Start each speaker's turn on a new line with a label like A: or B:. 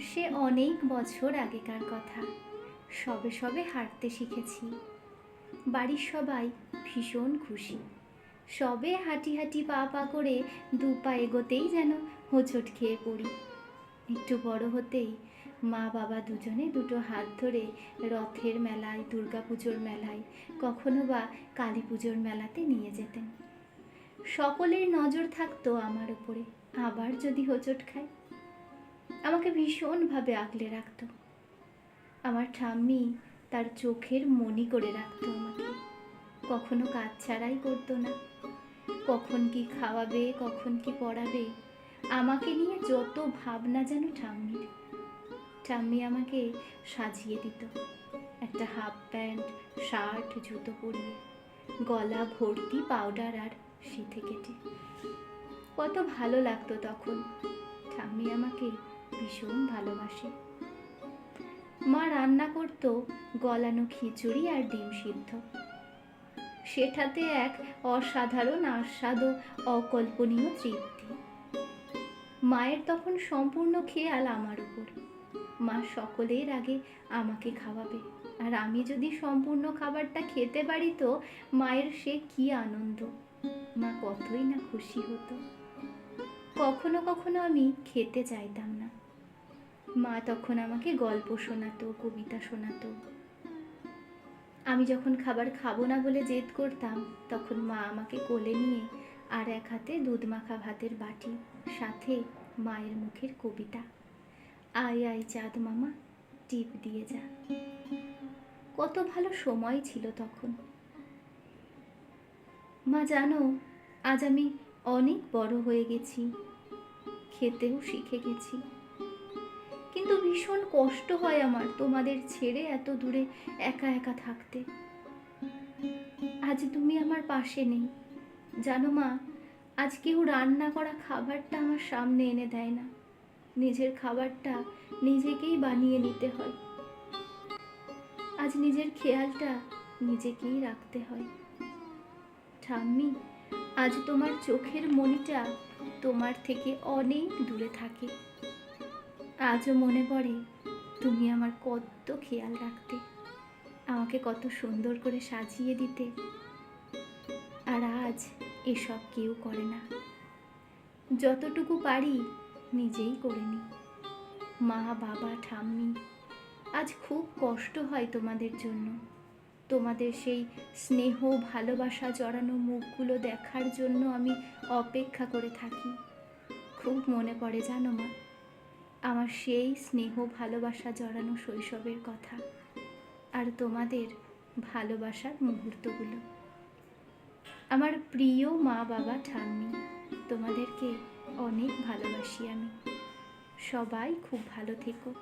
A: সে অনেক বছর আগেকার কথা। সবে সবে হাঁটতে শিখেছি। বাড়ির সবাই ভীষণ খুশি। সবে হাঁটি হাঁটি পা পা করে দু পা এগোতেই যেন হোঁচট খেয়ে পড়ি। একটু বড় হতেই মা বাবা দুজনে দুটো হাত ধরে রথের মেলায়, দুর্গাপুজোর মেলায়, কখনো বা কালী পুজোর মেলাতে নিয়ে যেতেন। সকলের নজর থাকতো আমার উপরে। আবার যদি হোঁচট খাই আমাকে ভীষণভাবে আগলে রাখতো। আমার ঠাম্মি তার চোখের মনি করে রাখতো আমাকে। কখনো কাজ ছাড়াই করতো না। কখন কি খাওয়াবে, কখন কি পড়াবে, আমাকে নিয়ে যত ভাবনা যেন ঠাম্মির। ঠাম্মি আমাকে সাজিয়ে দিত। একটা হাফ প্যান্ট, শার্ট, জুতো পরিয়ে, গলা ভর্তি পাউডার আর শীতে কেটে। কত ভালো লাগতো তখন। ঠাম্মি আমাকে ভীষণ ভালোবাসে। মা রান্না করতো গলানো খিচুড়ি আর ডিম সিদ্ধ। সেটাতে এক অসাধারণ আস্বাদ ও অকল্পনীয় তৃপ্তি। মায়ের তখন সম্পূর্ণ খেয়াল আমার উপর। মা সকলের আগে আমাকে খাওয়াবে। আর আমি যদি সম্পূর্ণ খাবারটা খেতে পারি তো মায়ের সে কি আনন্দ। মা কতই না খুশি হতো। কখনো কখনো আমি খেতে চাইতাম মা তখন আমাকে গল্প শোনাতো, কবিতা শোনাতো। আমি যখন খাবার খাব না বলে জেদ করতাম, তখন মা আমাকে কোলে নিয়ে আর এক হাতে দুধ মাখা ভাতের বাটি, সাথে মায়ের মুখের কবিতা। আয় আয় চাঁদ মামা, টিপ দিয়ে যা। কত ভালো সময় ছিল তখন। মা জানো, আজ আমি অনেক বড় হয়ে গেছি, খেতেও শিখে গেছি। কিন্তু ভীষণ কষ্ট হয় আমার তোমাদের ছেড়ে এত দূরে একা একা থাকতে। আজ তুমি আমার পাশে নেই। জানো মা, আজ কেউ রান্না করা খাবারটা আমার সামনে এনে দেয় না। নিজের খাবারটা নিজেকেই বানিয়ে নিতে হয়। আজ নিজের খেয়ালটা নিজেকেই রাখতে হয়। ঠাম্মি, আজ তোমার চোখের মনিটা তোমার থেকে অনেক দূরে থাকে। আজও মনে পড়ে তুমি আমার কত খেয়াল রাখতে, আমাকে কত সুন্দর করে সাজিয়ে দিতে। আর আজ এসব কেউ করে না। যতটুকু পারি নিজেই করে নি। মা, বাবা, ঠাম্মি, আজ খুব কষ্ট হয় তোমাদের জন্য। তোমাদের সেই স্নেহ ভালোবাসা জড়ানো মুখগুলো দেখার জন্য আমি অপেক্ষা করে থাকি। খুব মনে পড়ে জানো মা? আমার সেই স্নেহ ভালোবাসা জড়ানো শৈশবের কথা আর তোমাদের ভালোবাসার মুহূর্তগুলো। আমার প্রিয় মা বাবা ঠাম্মি, তোমাদেরকে অনেক ভালোবাসি আমি। সবাই খুব ভালো থেকো।